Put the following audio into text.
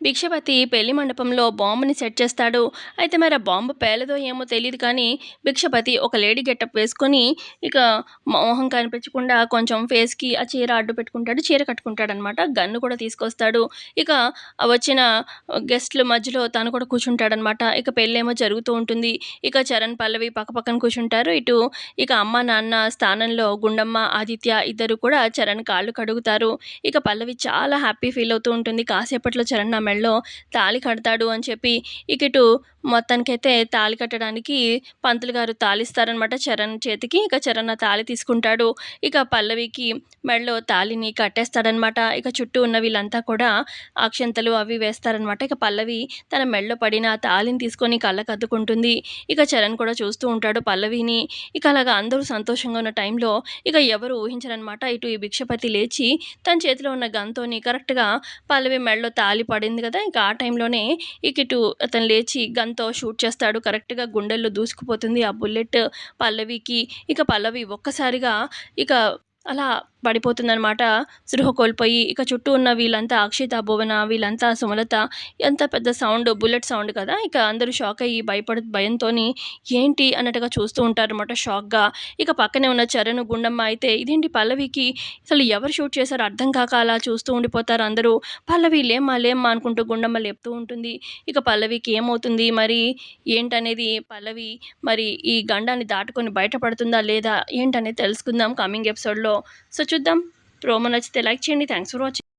భిక్షపతి పెళ్ళి మండపంలో బాంబుని సెట్ చేస్తాడు. అయితే మరి ఆ బాంబు పేలదో ఏమో తెలియదు కానీ భిక్షపతి ఒక లేడీ గెటప్ వేసుకొని ఇక మోహం కనిపించకుండా కొంచెం ఫేస్కి ఆ చీర అడ్డు పెట్టుకుంటాడు చీర కట్టుకుంటాడు అనమాట గన్ను కూడా తీసుకొస్తాడు. ఇక వచ్చిన గెస్ట్ల మధ్యలో తను కూడా కూర్చుంటాడనమాట ఇక పెళ్ళేమో జరుగుతూ ఉంటుంది. ఇక చరణ్ పల్లవి పక్క పక్కన కూర్చుంటారు. ఇటు ఇక అమ్మ నాన్న స్థానంలో గుండమ్మ ఆదిత్య ఇద్దరు కూడా చరణ్ కాళ్ళు కడుగుతారు. ఇక పల్లవి చాలా హ్యాపీ ఫీల్ అవుతూ ఉంటుంది. కాసేపట్లో చరణ్ నా మెడలో తాళి కడతాడు అని చెప్పి ఇక ఇటు మొత్తానికైతే తాళి కట్టడానికి పంతులు గారు తాళిస్తారనమాట చరణ్ చేతికి. ఇక చరణ్ తాళి తీసుకుంటాడు. ఇక పల్లవికి మెడలో తాళిని కట్టేస్తాడనమాట ఇక చుట్టూ ఉన్న వీళ్ళంతా కూడా అక్షంతలు అవి వేస్తారనమాట ఇక పల్లవి తన మెడలో పడిన ఆ తాళిని తీసుకొని కళ్ళకు అద్దుకుంటుంది. ఇక చరణ్ కూడా చూస్తూ ఉంటాడు పల్లవిని. ఇక అలాగా అందరూ సంతోషంగా ఉన్న టైంలో ఇక ఎవరు ఊహించరనమాట ఇటు ఈ భిక్షపతి లేచి తన చేతిలో ఉన్న గన్తోని కరెక్ట్గా పల్లవి మెడలో తాళి పడింది. కదా ఇంకా ఆ టైంలోనే ఇక ఇటు అతను లేచి గన్తో షూట్ చేస్తాడు. కరెక్ట్గా గుండెల్లో దూసుకుపోతుంది. ఆ బుల్లెట్ పల్లవికి ఇక పల్లవి ఒక్కసారిగా ఇక అలా పడిపోతుందనమాట సృహ కోల్పోయి ఇక చుట్టూ ఉన్న వీళ్ళంతా అక్షిత భువన వీళ్ళంతా సుమలత ఎంత పెద్ద సౌండ్ బుల్లెట్ సౌండ్ కదా. ఇక అందరూ షాక్ అయ్యి భయపడ భయంతో ఏంటి అన్నట్టుగా చూస్తూ ఉంటారనమాట షాక్గా. ఇక పక్కనే ఉన్న చరణ్ గుండమ్మ అయితే ఇదేంటి పల్లవికి? అసలు ఎవరు షూట్ చేశారో అర్థం కాక అలా చూస్తూ ఉండిపోతారు అందరూ. పల్లవి లేమ్మా లేమ్మా అనుకుంటూ గుండమ్మ లేపుతూ ఉంటుంది. ఇక పల్లవికి ఏమవుతుంది? మరి ఏంటనేది పల్లవి మరి ఈ గండాన్ని దాటుకొని బయటపడుతుందా లేదా? ఏంటనేది తెలుసుకుందాం కమింగ్ ఎపిసోడ్లో. సో చూద్దాం. ప్రోమో నచ్చితే లైక్ చేయండి. Thanks for watching